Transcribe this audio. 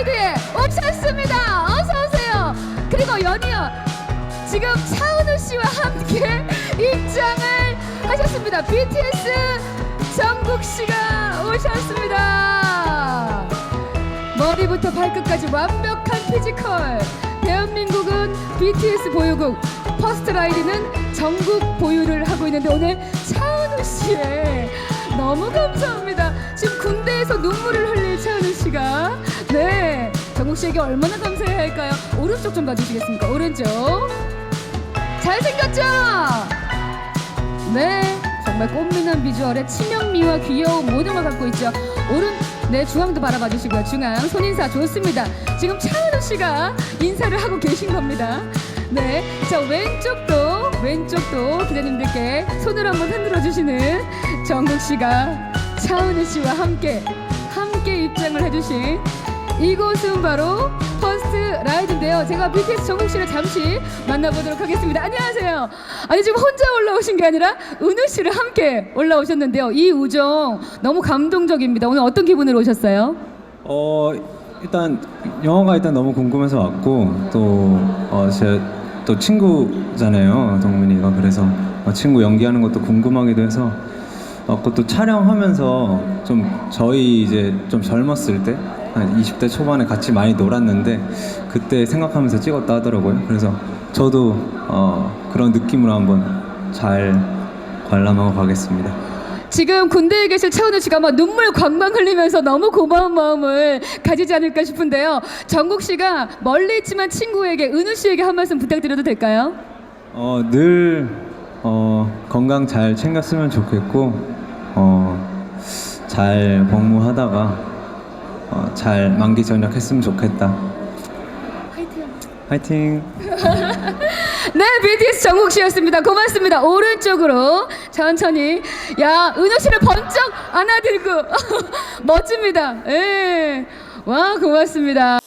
라이드에 오셨습니다. 어서 오세요. 그리고 연이어 지금 차은우 씨와 함께 입장을 하셨습니다. BTS 정국 씨가 오셨습니다. 머리부터 발끝까지 완벽한 피지컬. 대한민국은 BTS 보유국, 퍼스트 라이드는 전국 보유를 하고 있는데 오늘 차은우 씨의 너무 감사합니다. 씨에게 얼마나 감사해야 할까요? 오른쪽 좀 봐주시겠습니까? 오른쪽 잘생겼죠? 네, 정말 꽃미남 비주얼에 치명미와 귀여움 모든 걸 갖고 있죠. 오른 네 중앙도 바라봐 주시고요. 중앙 손인사 좋습니다. 지금 차은우 씨가 인사를 하고 계신 겁니다. 네, 자 왼쪽도 왼쪽도 기자님들께 손을 한번 흔들어 주시는 정국 씨가 차은우 씨와 함께 함께 입장을 해주신 이곳은 바로 퍼스트 라이드인데요. 제가 BTS 정국 씨를 잠시 만나보도록 하겠습니다. 안녕하세요. 아니 지금 혼자 올라오신 게 아니라 은우 씨를 함께 올라오셨는데요. 이 우정 너무 감동적입니다. 오늘 어떤 기분으로 오셨어요? 어 일단 영화가 일단 너무 궁금해서 왔고 또어제또 친구잖아요 동민이가 그래서 어, 친구 연기하는 것도 궁금하기도 해서 어, 그것도 촬영하면서 좀 저희 이제 좀 젊었을 때 한 20대 초반에 같이 많이 놀았는데 그때 생각하면서 찍었다 하더라고요 그래서 저도 어, 그런 느낌으로 한번 잘 관람하고 가겠습니다. 지금 군대에 계실 차은우 씨가 막 눈물 광광 흘리면서 너무 고마운 마음을 가지지 않을까 싶은데요. 정국 씨가 멀리 있지만 친구에게 은우 씨에게 한 말씀 부탁드려도 될까요? 어, 늘 어, 건강 잘 챙겼으면 좋겠고 어, 잘 복무하다가 어, 잘 만기 전역했으면 좋겠다. 화이팅! 네, BTS 정국 씨였습니다. 고맙습니다. 오른쪽으로 천천히. 야, 은호 씨를 번쩍 안아들고 멋집니다. 예. 와, 고맙습니다.